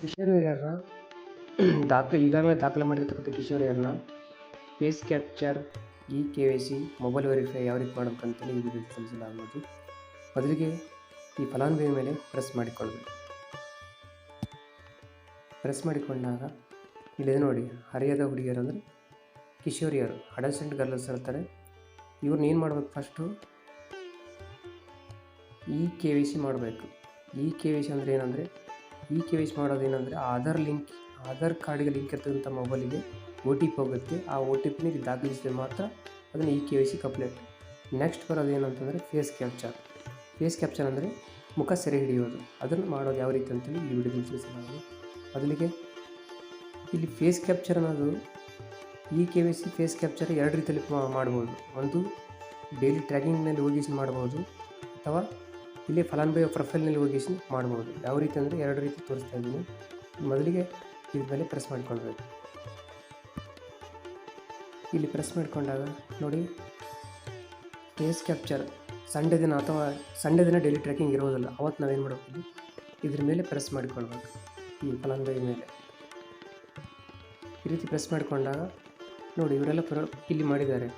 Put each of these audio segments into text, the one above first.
ಕಿಶೋರ್ ಹಿರಿಯರ್ನ ದಾಖಲೆ ಈಗಾಗಲೇ ದಾಖಲೆ ಮಾಡಿರ್ತಕ್ಕಂಥ Kishore ಹಿರಿಯರ್ನ face capture e K Y C mobile verify ಯಾವ ರೀತಿ ಮಾಡ್ಬೇಕಂತೇಳಿ ಈ ವಿಡಿಯೋ ತಿಳಿಸಲಾಗುವುದು ಮೊದಲಿಗೆ ಈ ಫಲಾನುಭವಿ ಮೇಲೆ ಪ್ರೆಸ್ ಮಾಡಿಕೊಳ್ಬೇಕು ಪ್ರೆಸ್ ಮಾಡಿಕೊಂಡಾಗ ಇಲ್ಲಿದೆ ನೋಡಿ, ಹರಿಯದ ಹುಡುಗಿಯರು ಅಂದರೆ ಕಿಶೋರಿಯರು ಅಡಲ್ಸೆಂಟ್ ಗರ್ಲ್ಸ್ ಇರ್ತಾರೆ ಇವ್ರನ್ನ ಏನು ಮಾಡ್ಬೇಕು first e K Y C ಮಾಡಬೇಕು. ಇ ಕೆ ವಿ ಸಿ ಅಂದರೆ ಏನಂದರೆ ಇ ಕೆ ವಿ ಸಿ ಏನಂದರೆ ಆಧಾರ್ ಲಿಂಕ್, ಆಧಾರ್ ಕಾರ್ಡಿಗೆ ಲಿಂಕ್ ಇರ್ತಕ್ಕಂಥ ಮೊಬೈಲಿಗೆ ಒ ಟಿ ಪಿ ಹೋಗುತ್ತೆ. ಆ ಒ ಟಿ ಪಿನ ದಾಖಲಿಸಿದ್ರೆ ಮಾತ್ರ ಅದನ್ನು e K V C complete next ಬರೋದು ಏನಂತಂದರೆ ಫೇಸ್ ಕ್ಯಾಪ್ಚರ್ ಫೇಸ್ ಕ್ಯಾಪ್ಚರ್ ಅಂದರೆ ಮುಖ ಸೆರೆ ಹಿಡಿಯೋದು ಅದನ್ನು ಮಾಡೋದು ಯಾವ ರೀತಿ ಅಂತೇಳಿ ಈ ವಿಡಿಯೋದಲ್ಲಿ ತಿಳಿಸಲಾಗಿದೆ. ಮೊದಲಿಗೆ ಇಲ್ಲಿ ಫೇಸ್ ಕ್ಯಾಪ್ಚರ್ ಅನ್ನೋದು e K V C face capture ಎರಡು ರೀತಿಯಲ್ಲಿ ಮಾಡ್ಬೋದು. ಒಂದು ಡೈಲಿ ಟ್ರ್ಯಾಕಿಂಗ್ನಲ್ಲಿ ಹೋಗಿಸಿ ಮಾಡ್ಬೋದು ಅಥವಾ ಇಲ್ಲಿ ಫಲಾನುಭವಿ ಪ್ರೊಫೈಲ್ನಲ್ಲಿ ಹೋಗಿ ಮಾಡ್ಬೋದು. ಯಾವ ರೀತಿ ಅಂದರೆ ಎರಡು ರೀತಿ ತೋರಿಸ್ತಾ ಇದ್ದೀನಿ. ಮೊದಲಿಗೆ ಇದ್ರ ಮೇಲೆ ಪ್ರೆಸ್ ಮಾಡ್ಕೊಳ್ಬೇಕು. ಇಲ್ಲಿ ಪ್ರೆಸ್ ಮಾಡಿಕೊಂಡಾಗ ನೋಡಿ ಫೇಸ್ ಕ್ಯಾಪ್ಚರ್ ಸಂಡೇ ದಿನ ಅಥವಾ ಸಂಡೇ ದಿನ ಡೈಲಿ ಟ್ರ್ಯಾಕಿಂಗ್ ಇರೋದಿಲ್ಲ. ಅವತ್ತು ನಾವೇನು ಮಾಡ್ಬೋದು ಇದ್ರ ಮೇಲೆ ಪ್ರೆಸ್ ಮಾಡಿಕೊಳ್ಬೇಕು. ಈ ಫಲಾನುಭವಿ ಮೇಲೆ. ಈ ರೀತಿ ಪ್ರೆಸ್ ಮಾಡಿಕೊಂಡಾಗ ನೋಡಿ ಇವರೆಲ್ಲ ಇಲ್ಲಿ ಮಾಡಿದ್ದಾರೆ.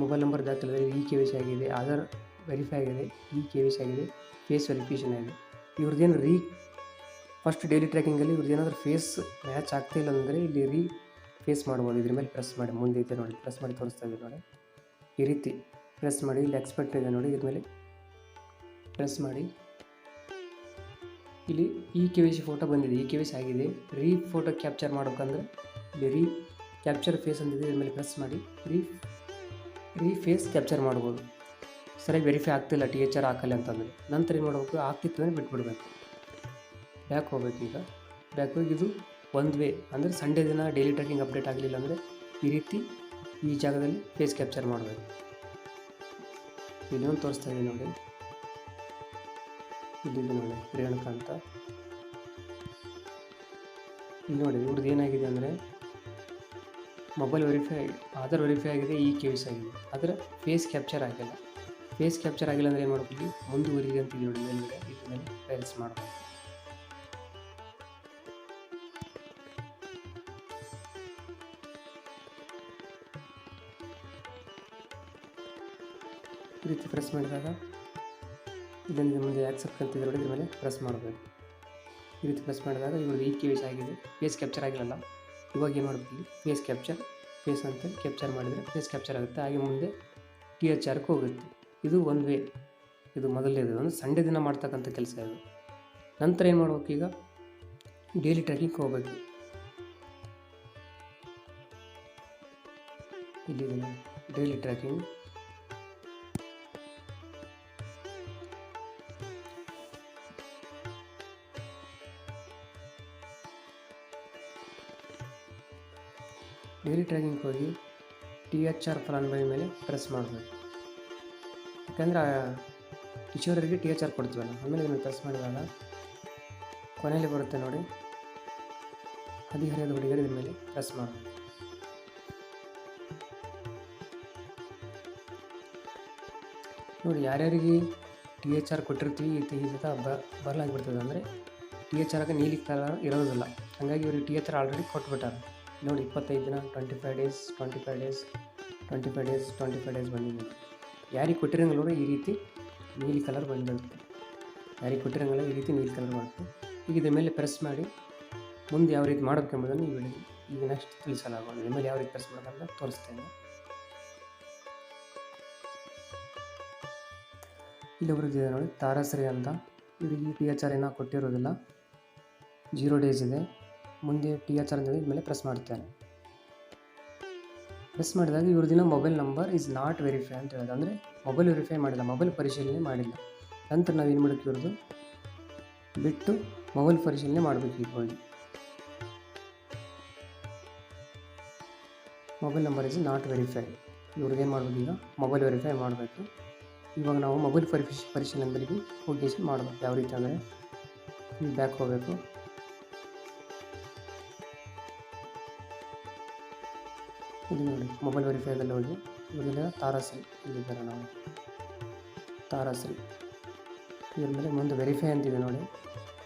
ಮೊಬೈಲ್ ನಂಬರ್ ದಾಖಲೆ ಇ ಕೆ ವಿ ಸಿ ಆಗಿದೆ, ಆಧಾರ್ ವೆರಿಫೈ ಆಗಿದೆ, ಈ ಕೆ ವಿ ಸಿ ಆಗಿದೆ ಫೇಸ್ ವೆರಿಫಿಕೇಷನ್ ಆಗಿದೆ. ಇವ್ರದ್ದೇನು ರೀ ಫಸ್ಟ್ ಡೈಲಿ ಟ್ರ್ಯಾಕಿಂಗಲ್ಲಿ ಇವ್ರದ್ದು ಏನಾದರೂ ಫೇಸ್ ಮ್ಯಾಚ್ ಆಗ್ತಿಲ್ಲ ಅಂದರೆ ಇಲ್ಲಿ ರೀ ಫೇಸ್ ಮಾಡ್ಬೋದು. ಇದ್ರ ಮೇಲೆ ಪ್ರೆಸ್ ಮಾಡಿ, ಮುಂದೆ ಇದೆ ನೋಡಿ ಪ್ರೆಸ್ ಮಾಡಿ ತೋರಿಸ್ತಾ ಇದೆ ನೋಡಿ. ಈ ರೀತಿ ಪ್ರೆಸ್ ಮಾಡಿ, ಇಲ್ಲಿ ಎಕ್ಸ್ಪೆಕ್ಟ್ ಇದೆ ನೋಡಿ, ಇದ್ರ ಮೇಲೆ ಪ್ರೆಸ್ ಮಾಡಿ. ಇಲ್ಲಿ ಈ ಕೆ ವಿ ಸಿ ಫೋಟೋ ಬಂದಿದೆ, ಈ ಕೆ ವಿ ಸಿ ಆಗಿದೆ. ರೀ ಫೋಟೋ ಕ್ಯಾಪ್ಚರ್ ಮಾಡ್ಬೇಕಂದ್ರೆ ಇಲ್ಲಿ ರೀ ಕ್ಯಾಪ್ಚರ್ ಫೇಸ್ ಅಂದಿದೆ ಇದ್ರ ಮೇಲೆ ಪ್ರೆಸ್ ಮಾಡಿ ರೀ ರೀ ಫೇಸ್ ಕ್ಯಾಪ್ಚರ್ ಮಾಡ್ಬೋದು. ಸರಿಯಾಗಿ ವೆರಿಫೈ ಆಗ್ತಿಲ್ಲ ಟಿ ಎಚ್ ಆರ್ ಹಾಕಲ್ಲ ಅಂತಂದರೆ. ನಂತರ ಏನು ಮಾಡಬೇಕು? ಆಗ್ತಿತ್ತು ಅಂದರೆ ಬಿಟ್ಬಿಡ್ಬೇಕು. ಬ್ಯಾಕ್ ಹೋಗ್ಬೇಕು ಈಗ. ಬ್ಯಾಕ್ ಹೋಗಿ ಇದು ಒಂದು ವೇ ಅಂದರೆ ಸಂಡೇ ದಿನ ಡೈಲಿ ಟ್ರ್ಯಾಕಿಂಗ್ ಅಪ್ಡೇಟ್ ಆಗಲಿಲ್ಲ ಅಂದರೆ ಈ ರೀತಿ ಈ ಜಾಗದಲ್ಲಿ ಫೇಸ್ ಕ್ಯಾಪ್ಚರ್ ಮಾಡಬೇಕು. ಇಲ್ಲೊಂದು ತೋರಿಸ್ತಾ ಇದೆ ನೋಡಿ. ಇಲ್ಲಿದೆ ನೋಡಿ, ರೇಣುಕಾ ಅಂತ. ಇಲ್ಲಿ ನೋಡಿ ಇವ್ರದ್ದು ಏನಾಗಿದೆ ಅಂದರೆ ಮೊಬೈಲ್ ವೆರಿಫೈ ಆಧಾರ್ ವೆರಿಫೈ ಆಗಿದೆ, ಈ ಕೇಸ್ ಆಗಿದೆ. ಆದರೆ ಫೇಸ್ ಕ್ಯಾಪ್ಚರ್ ಆಗಿಲ್ಲ. ಫೇಸ್ ಕ್ಯಾಪ್ಚರ್ ಆಗಿಲ್ಲ ಅಂದರೆ ಏನು ಇಲ್ಲಿ ಮುಂದುವರಿದೆ ಅಂತ ನೋಡಿ ಮೇಲ್ಗಡೆ ಇದ್ರ ಮೇಲೆ ಪ್ರೆಸ್ ಮಾಡಬೇಕು. ಈ ರೀತಿ ಪ್ರೆಸ್ ಮಾಡಿದಾಗ ಇದರಿಂದ ಮುಂದೆ ಆಕ್ಸೆಪ್ಟ್ ಅಂತ ಇದ್ರ ಮೇಲೆ ಪ್ರೆಸ್ ಮಾಡಬೇಕು. ಈ ರೀತಿ ಪ್ರೆಸ್ ಮಾಡಿದಾಗ ಇವಾಗ ಈ ಕೇಸ್ ಆಗಿದೆ. ಫೇಸ್ ಕ್ಯಾಪ್ಚರ್ ಆಗಿರಲ್ಲ ಇವಾಗ ಏನು ಮಾಡಬೇಕು ಫೇಸ್ ಕ್ಯಾಪ್ಚರ್ ಫೇಸ್ ಅಂತ ಕ್ಯಾಪ್ಚರ್ ಮಾಡಿದರೆ ಫೇಸ್ ಕ್ಯಾಪ್ಚರ್ ಆಗುತ್ತೆ. ಹಾಗೆ ಮುಂದೆ ಟಿ ಎಚ್ ಆರ್ಗೆ ಹೋಗುತ್ತೆ. ಇದು ಒಂದು ವೇ ಇದು ಮೊದಲನೇದು ಅಂದರೆ ಸಂಡೇ ದಿನ ಮಾಡ್ತಕ್ಕಂಥ ಕೆಲಸ ಇದು. ನಂತರ ಏನು ಮಾಡ್ಬೇಕು ಈಗ? ಡೈಲಿ ಟ್ರ್ಯಾಕಿಂಗ್ ಹೋಗ್ಬೇಕು. ಇಲ್ಲಿ ಡೈಲಿ ಟ್ರ್ಯಾಕಿಂಗ್ ಡೈಲಿ ಟ್ರ್ಯಾಕಿಂಗ್ ಹೋಗಿ ಟಿ ಎಚ್ ಆರ್ ಫಲಾನುಭವಿ ಮೇಲೆ ಪ್ರೆಸ್ ಮಾಡಬೇಕು. ಯಾಕಂದ್ರೆ ಆ ಕಿಶೋರರಿಗೆ ಟಿ ಎಚ್ ಆರ್ ಕೊಡ್ತೀವಲ್ಲ. ಆಮೇಲೆ ಇದನ್ನು ಪ್ರೆಸ್ ಮಾಡಿದಾಗ ಕೊನೆಯಲ್ಲಿ ಬರುತ್ತೆ ನೋಡಿ. ಹದಿಹರೆಯದ ಹುಡುಗರು ಇದ್ರ ಮೇಲೆ ಪ್ರೆಸ್ ಮಾಡಿ ನೋಡಿ, ಯಾರ್ಯಾರಿಗೆ ಟಿ ಎಚ್ ಆರ್ ಕೊಟ್ಟಿರ್ತೀವಿ ಈ ಸತ ಬ ಬರಲಾಗ್ಬಿಡ್ತದೆ ಅಂದರೆ ಟಿ ಎಚ್ ಆರ್ಗೆ ನೀಲಿ ಕಲರ್ ಇರೋದಿಲ್ಲ. ಹಾಗಾಗಿ ಇವ್ರಿಗೆ ಟಿ ಎಚ್ ಆರ್ ಆಲ್ರೆಡಿ ಕೊಟ್ಬಿಟ್ಟಾರೆ. ನೋಡಿ, ಇಪ್ಪತ್ತೈದು ದಿನ twenty five days twenty five days twenty five days twenty five days ಬಂದಿದೆ ಯಾರಿಗೆ ಕೊಟ್ಟಿರಂಗಿಲ್ಲ ನೋಡಿ ಈ ರೀತಿ ನೀಲಿ ಕಲರ್ ಬಂದಿರುತ್ತೆ ಯಾರಿಗೆ ಕೊಟ್ಟಿರಂಗಿಲ್ಲ ಈ ರೀತಿ ನೀಲಿ ಕಲರ್ ಬರುತ್ತೆ ಈಗ ಇದ್ರ ಮೇಲೆ ಪ್ರೆಸ್ ಮಾಡಿ, ಮುಂದೆ ಯಾವ ರೀತಿ ಮಾಡಬೇಕೆಂಬುದನ್ನು ಈ ವಿಡಿಯೋ ಈಗ ನೆಕ್ಸ್ಟ್ ತಿಳಿಸಲಾಗೋದು ಮೇಲೆ ಯಾವ ರೀತಿ ಪ್ರೆಸ್ ಮಾಡೋದಂತ ತೋರಿಸ್ತೇನೆ. ಇಲ್ಲಿ ಬರೋದಿದೆ ನೋಡಿ ತಾರಶ್ರೀ ಅಂತ. ಇವರಿಗೆ ಟಿ ಎಚ್ ಆರ್ ಏನೋ ಕೊಟ್ಟಿರೋದಿಲ್ಲ. ಜೀರೋ ಡೇಸ್ ಇದೆ. ಮುಂದೆ ಟಿ ಎಚ್ ಆರ್ ಮೇಲೆ ಪ್ರೆಸ್ ಮಾಡ್ತೇನೆ. ಪ್ರೆಸ್ ಮಾಡಿದಾಗ ಇವ್ರದಿನ mobile number is not verify ಅಂತ ಹೇಳೋದು. ಅಂದರೆ ಮೊಬೈಲ್ ವೆರಿಫೈ ಮಾಡಿಲ್ಲ, ಮೊಬೈಲ್ ಪರಿಶೀಲನೆ ಮಾಡಿಲ್ಲ. ನಂತರ ನಾವು ಏನು ಮಾಡಬೇಕು ಇವ್ರದ್ದು ಬಿಟ್ಟು ಮೊಬೈಲ್ ಪರಿಶೀಲನೆ ಮಾಡಬೇಕು ಈಗ ಹೋಗಿ mobile number is not verify. ಇವ್ರಿಗೆ ಏನು ಮಾಡಬೇಕು ಈಗ? ಮೊಬೈಲ್ ವೆರಿಫೈ ಮಾಡಬೇಕು. ಇವಾಗ ನಾವು ಮೊಬೈಲ್ ಪರಿಶೀ ಪರಿಶೀಲನೆ ಪರಿಶೀಲನೆಗಳಿಗೆ ಹೋಗಿ ಮಾಡಬೇಕು. ಯಾವ ರೀತಿ ಅಂದರೆ? ಬ್ಯಾಕ್ ಹೋಗಬೇಕು. ಇಲ್ಲಿ ನೋಡಿ ಮೊಬೈಲ್ ವೆರಿಫೈದಲ್ಲಿ ಹೋಗಿ ಮೊದಲಿನ ತಾರಾಶ್ರೀ ಇಲ್ಲಿದ್ದಾರೆ ನಾವು ತಾರಾಶ್ರೀ ಇದ್ರ ಮೇಲೆ ಮುಂದೆ ವೆರಿಫೈ ಅಂತಿದೆ ನೋಡಿ.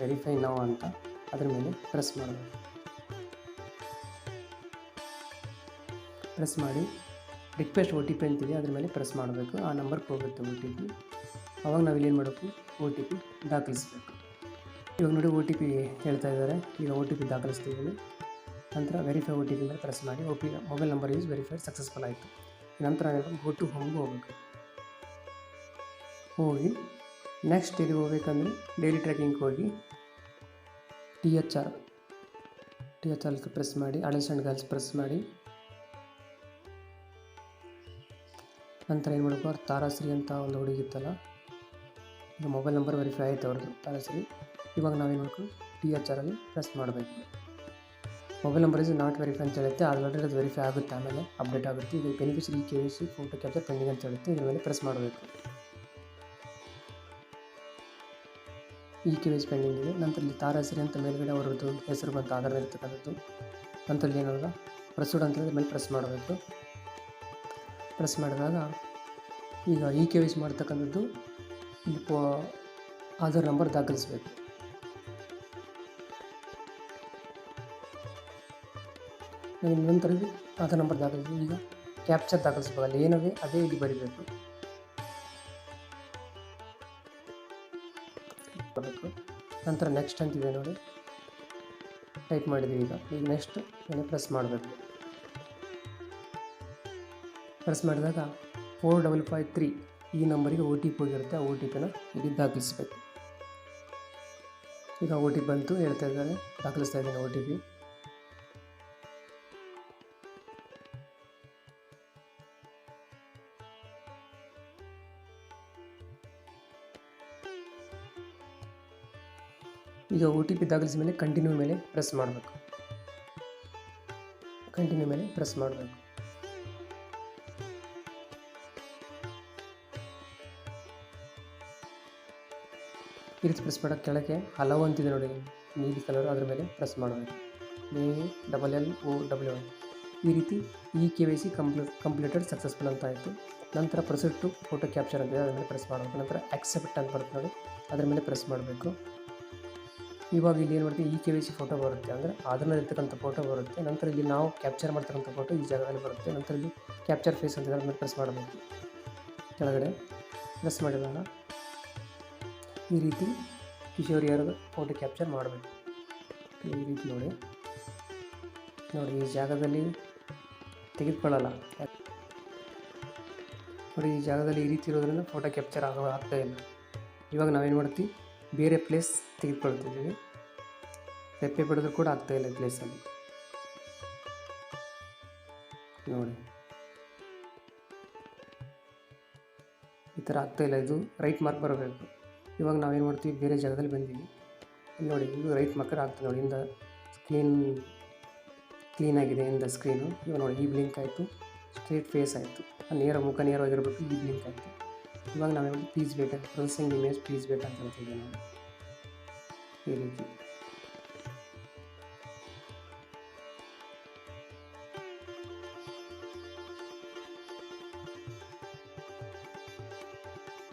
ವೆರಿಫೈ ನಾವು ಅಂತ ಅದ್ರ ಮೇಲೆ ಪ್ರೆಸ್ ಮಾಡಬೇಕು ಪ್ರೆಸ್ ಮಾಡಿ ರಿಕ್ವೆಸ್ಟ್ ಒ ಟಿ ಪಿ ಅಂತಿದೆ, ಅದ್ರ ಮೇಲೆ ಪ್ರೆಸ್ ಮಾಡಬೇಕು. ಆ ನಂಬರ್ಗೆ ಹೋಗುತ್ತೆ ಒ ಟಿ ಪಿ ಅವಾಗ ನಾವು ಇಲ್ಲೇನು ಮಾಡಬೇಕು? ಒ ಟಿ ಪಿ ದಾಖಲಿಸಬೇಕು. ಇವಾಗ ನೋಡಿ ಒ ಟಿ ಪಿ ಹೇಳ್ತಾ ಇದ್ದಾರೆ ಈಗ ಒ ಟಿ ಪಿ ದಾಖಲಿಸ್ತಿದ್ದೀನಿ. ನಂತರ ವೆರಿಫೈ ಒ ಟಿ ಪಿ ಮೇಲೆ ಪ್ರೆಸ್ ಮಾಡಿ O P mobile number use verified successful ಆಯಿತು. ನಂತರ ಗೋ ಟು ಹೋಮ್ಗೆ ಹೋಗಬೇಕು. ಹೋಗಿ ನೆಕ್ಸ್ಟ್ ಇಲ್ಲಿ ಹೋಗ್ಬೇಕಂದ್ರೆ ಡೈಲಿ ಟ್ರ್ಯಾಕಿಂಗ್ ಹೋಗಿ T H R T H R press ಮಾಡಿ ಅಡಲ್ಸ್ ಆ್ಯಂಡ್ ಗರ್ಲ್ಸ್ ಪ್ರೆಸ್ ಮಾಡಿ. ನಂತರ ಏನು ಮಾಡಬೇಕು? ಅವ್ರು ತಾರಾಶ್ರೀ ಅಂತ ಒಂದು ಹುಡುಗಿ ಇತ್ತಲ್ಲ ಮೊಬೈಲ್ ನಂಬರ್ ವೆರಿಫೈ ಆಯಿತು ಅವ್ರದ್ದು, ತಾರಾಶ್ರೀ. ಇವಾಗ ನಾವೇನು ಮಾಡಬೇಕು? ಟಿ ಎಚ್ ಆರಲ್ಲಿ ಪ್ರೆಸ್ ಮಾಡಬೇಕು. Mobile number is not verify ಅಂತ ಹೇಳುತ್ತೆ. ಆಲ್ರೆಡಿ ಅದು ವೆರಿಫೈ ಆಗುತ್ತೆ. ಆಮೇಲೆ ಅಪ್ಡೇಟ್ ಆಗುತ್ತೆ. ಈಗ beneficiary K C photo capture pending ಅಂತ ಹೇಳುತ್ತೆ. ಇದ್ರ ಮೇಲೆ ಪ್ರೆಸ್ ಮಾಡಬೇಕು. ಈ ಕೆ ಸಿ ಪೆಂಡಿಂಗ್ ಇದೆ. ನಂತರ ಇಲ್ಲಿ ತಾರಾಸಿರಿ ಅಂತ ಮೇಲ್ಗಡೆ ಅವರದ್ದು ಹೆಸರು ಬಂತು ಆಧಾರ ಇರ್ತಕ್ಕಂಥದ್ದು. ನಂತರ ಏನಲ್ಲ ಪ್ರೊಸೀಡ್ ಅಂತ ಹೇಳಿದ್ರೆ ಮೇಲೆ ಪ್ರೆಸ್ ಮಾಡಬೇಕು. ಪ್ರೆಸ್ ಮಾಡಿದಾಗ ಈಗ ಇ ಕೆ ಸಿ ಮಾಡ್ತಕ್ಕಂಥದ್ದು ಇಲ್ಲಿ ಆಧಾರ್ ನಂಬರ್ ದಾಖಲಿಸಬೇಕು. ನಂತರ ಇಲ್ಲಿ ಆಧಾರ್ ನಂಬರ್ ದಾಖಲಿಸಿ, ಈಗ ಕ್ಯಾಪ್ಚರ್ ದಾಖಲಿಸಬೇಕಲ್ಲ ಏನಿದೆ? ಅದೇ ಇಲ್ಲಿ ಬರೀಬೇಕು. ನಂತರ ನೆಕ್ಸ್ಟ್ ಅಂತಿದೆ ನೋಡಿ. ಟೈಪ್ ಮಾಡಿದ್ದೀವಿ ಈಗ. ಈಗ ನೆಕ್ಸ್ಟ್ ನಾನು ಪ್ರೆಸ್ ಮಾಡಬೇಕು. ಪ್ರೆಸ್ ಮಾಡಿದಾಗ ಫೋರ್ ಡಬಲ್ ಫೈವ್ ತ್ರೀ ಈ ನಂಬರಿಗೆ ಒ ಟಿ ಪಿ ಹೋಗಿರುತ್ತೆ. ಆ ಒ ಟಿ ಪಿನ ಇಲ್ಲಿ ದಾಖಲಿಸಬೇಕು. ಈಗ ಒ ಟಿ ಪಿ ಬಂತು, ಹೇಳ್ತಾ ಇದ್ದಾರೆ. ದಾಖಲಿಸ್ತಾ ಇದ್ದೀನಿ ಒ ಟಿ ಪಿ ಈಗ ಒ ಟಿ ಪಿ ದಾಖಲಿಸಿದ ಮೇಲೆ ಕಂಟಿನ್ಯೂ ಮೇಲೆ ಪ್ರೆಸ್ ಮಾಡಬೇಕು. ಕಂಟಿನ್ಯೂ ಮೇಲೆ ಪ್ರೆಸ್ ಮಾಡಬೇಕು. ಈ ರೀತಿ ಪ್ರೆಸ್ ಮಾಡೋಕ್ಕೆ ಕೆಳಗೆ ಹಲವು ಅಂತಿದೆ ನೋಡಿ. ನೀಲಿ ಕಲರ್ ಅದರ ಮೇಲೆ ಪ್ರೆಸ್ ಮಾಡಬೇಕು. A double L O W L ಈ ರೀತಿ e K Y C complete completed successful ಅಂತ ಆಯಿತು. ನಂತರ ಪ್ರೊಸೀಡ್ ಟು ಫೋಟೋ ಕ್ಯಾಪ್ಚರ್ ಅಂತಿದೆ ಅದರ ಮೇಲೆ ಪ್ರೆಸ್ ಮಾಡಬೇಕು. ನಂತರ ಆಕ್ಸೆಪ್ಟ್ ಅಂತ ಬರುತ್ತೆ ನೋಡಿ. ಅದರ ಮೇಲೆ ಪ್ರೆಸ್ ಮಾಡಬೇಕು. ಇವಾಗ ಇಲ್ಲಿ ಏನು ಮಾಡ್ತೀವಿ, ಈ ಕೆ ವಿ ಸಿ ಫೋಟೋ ಬರುತ್ತೆ ಅಂದರೆ ಆಧಾರ್ನಲ್ಲಿ ಇರ್ತಕ್ಕಂಥ ಫೋಟೋ ಬರುತ್ತೆ. ನಂತರ ಇಲ್ಲಿ ನಾವು ಕ್ಯಾಪ್ಚರ್ ಮಾಡ್ತಕ್ಕಂಥ ಫೋಟೋ ಈ ಜಾಗದಲ್ಲಿ ಬರುತ್ತೆ. ನಂತರ ಇಲ್ಲಿ ಕ್ಯಾಪ್ಚರ್ ಫೇಸ್ ಅಂತ ಮೇಲೆ ಪ್ರೆಸ್ ಮಾಡಬೇಕು. ಕೆಳಗಡೆ ಪ್ರೆಸ್ ಮಾಡಿದಾಗ ಈ ರೀತಿ ಕಿಶೋರಿಯರದ ಫೋಟೋ ಕ್ಯಾಪ್ಚರ್ ಮಾಡಬೇಕು. ಈ ರೀತಿ ನೋಡಿ. ನೋಡಿ, ಈ ಜಾಗದಲ್ಲಿ ತೆಗೆದುಕೊಳ್ಳಲ್ಲ. ನೋಡಿ, ಈ ಜಾಗದಲ್ಲಿ ಈ ರೀತಿ ಇರೋದ್ರಿಂದ ಫೋಟೋ ಕ್ಯಾಪ್ಚರ್ ಆಗೋ ಆಗ್ತಾಯಿಲ್ಲ ಇವಾಗ ನಾವೇನು ಮಾಡ್ತೀವಿ? ಬೇರೆ ಪ್ಲೇಸ್ ತೆಗೆದುಕೊಳ್ತಿದ್ದೀವಿ ರೆಪ್ಪೆ ಬಿಡಿದ್ರು ಕೂಡ ಆಗ್ತಾ ಇಲ್ಲ ಈ ಪ್ಲೇಸಲ್ಲಿ ನೋಡಿ. ಈ ಥರ ಆಗ್ತಾ ಇಲ್ಲ ಇದು. ರೈಟ್ ಮಾರ್ಕ್ ಬರಬೇಕು. ಇವಾಗ ನಾವೇನು ಮಾಡ್ತೀವಿ? ಬೇರೆ ಜಾಗದಲ್ಲಿ ಬಂದೀವಿ. ಇಲ್ಲಿ ನೋಡಿ, ಇದು ರೈಟ್ ಮಾರ್ಕರ್ ಆಗ್ತದೆ ನೋಡಿ. ಇಂದ ಸ್ಕ್ರೀನ್ ಕ್ಲೀನ್ ಆಗಿದೆ ಇಂದ ಸ್ಕ್ರೀನು ಇವಾಗ ನೋಡಿ, ಈ ಬ್ಲಿಂಕ್ ಆಯಿತು. ಸ್ಟ್ರೇಟ್ ಫೇಸ್ ಆಯಿತು. ನೇರ ಮುಖ ನೇರವಾಗಿರಬೇಕು, ಈ ಬ್ಲಿಂಕ್ ಆಯಿತು. ಇವಾಗ ನಾವೇನು piece beta processing image piece beta ಅಂತ ಹೇಳ್ತಿದ್ವಿ ನಾವು. ಈ ರೀತಿ.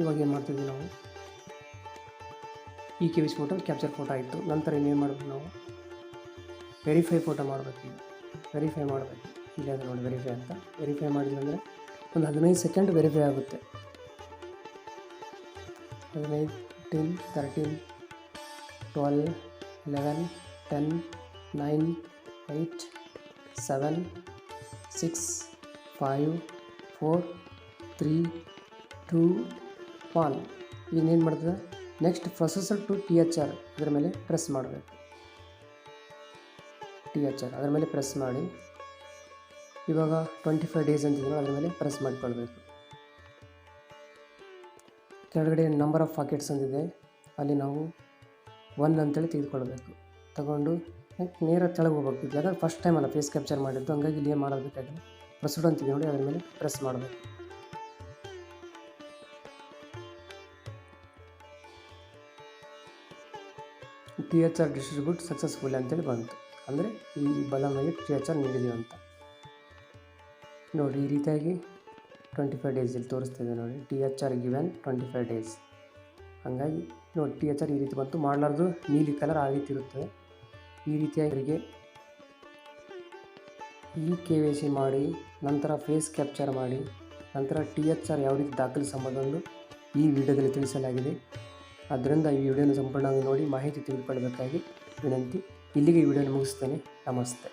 ಇವಾಗ ಏನು ಮಾಡ್ತಿದ್ವಿ ನಾವು? E K V photo capture photo ಆಯಿತು ನಂತರ ಇನ್ನೇನು ಮಾಡಬೇಕು ನಾವು? ವೆರಿಫೈ ಫೋಟೋ ಮಾಡಬೇಕು ವೆರಿಫೈ ಮಾಡಬೇಕು. ಇಲ್ಲಿ ನೋಡಿ ವೆರಿಫೈ ಅಂತ. ವೆರಿಫೈ ಮಾಡಿದ್ವಿ ಅಂದರೆ ಒಂದು ಹದಿನೈದು ಸೆಕೆಂಡ್ ವೆರಿಫೈ ಆಗುತ್ತೆ. ಹದಿನೈದು ten thirteen twelve eleven ten nine eight seven six five four three two one ಇನ್ನೇನು ಮಾಡ್ತದೆ? Next processor to T H R ಅದರ ಮೇಲೆ ಪ್ರೆಸ್ ಮಾಡಬೇಕು. ಟಿ ಎಚ್ ಆರ್ ಅದರ ಮೇಲೆ ಪ್ರೆಸ್ ಮಾಡಿ. ಇವಾಗ ಟ್ವೆಂಟಿ ಫೈವ್ ಡೇಸ್ ಅಂತಿದ್ರು ಅದರ ಮೇಲೆ ಪ್ರೆಸ್ ಮಾಡಿಕೊಳ್ಬೇಕು. ಕೆಳಗಡೆ ನಂಬರ್ ಆಫ್ ಪಾಕೆಟ್ಸ್ ಅಂತಿದೆ ಅಲ್ಲಿ ನಾವು ಒನ್ ಅಂತೇಳಿ ತೆಗೆದುಕೊಳ್ಬೇಕು. ತಗೊಂಡು ನೇರ ಕೆಳಗೆ ಹೋಗ್ಬೇಕು. ಯಾಕಂದ್ರೆ ಫಸ್ಟ್ ಟೈಮ್ ಅಲ್ಲ ಫೇಸ್ ಕ್ಯಾಪ್ಚರ್ ಮಾಡಿದ್ದು. ಹಂಗಾಗಿ ಇಲ್ಲಿ ಏನು ಮಾಡಬೇಕಾದ್ರೆ ಪ್ರೊಸೀಡ್ ಅಂತಿದೆ ನೋಡಿ, ಅದ್ರ ಮೇಲೆ ಪ್ರೆಸ್ ಮಾಡಬೇಕು. T H R distribute successful ಅಂತೇಳಿ ಬಂತು. ಅಂದರೆ ಈ ಬಲಮಗೆ ಟಿ ಎಚ್ ಆರ್ ನೀಡಿದೀವಿ ಅಂತ. ನೋಡಿ, ಈ ರೀತಿಯಾಗಿ ಟ್ವೆಂಟಿ ಫೈವ್ ಡೇಸ್ ಇಲ್ಲಿ ತೋರಿಸ್ತಿದೆ ನೋಡಿ. T H R given twenty five days ಹಾಗಾಗಿ ನೋಡಿ ಟಿ ಎಚ್ ಆರ್ ಈ ರೀತಿ ಬಂತು. ಮಾಡಲಾರ್ದು ನೀಲಿ ಕಲರ್ ಆ ರೀತಿ ಇರುತ್ತದೆ. ಈ ರೀತಿಯಾಗಿ ಈ ಕೆ ವೈ ಸಿ ಮಾಡಿ, ನಂತರ ಫೇಸ್ ಕ್ಯಾಪ್ಚರ್ ಮಾಡಿ, ನಂತರ ಟಿ ಎಚ್ ಆರ್ ಯಾವ ರೀತಿ ದಾಖಲಿಸಬಹುದೆಂದು ಈ ವಿಡಿಯೋದಲ್ಲಿ ತಿಳಿಸಲಾಗಿದೆ. ಆದ್ದರಿಂದ ಈ ವಿಡಿಯೋನ ಸಂಪೂರ್ಣವಾಗಿ ನೋಡಿ, ಮಾಹಿತಿ ತಿಳಿದುಕೊಳ್ಳಬೇಕಾಗಿ ವಿನಂತಿ. ಇಲ್ಲಿಗೆ ಈ ವಿಡಿಯೋನ ಮುಗಿಸ್ತೇನೆ. ನಮಸ್ತೆ.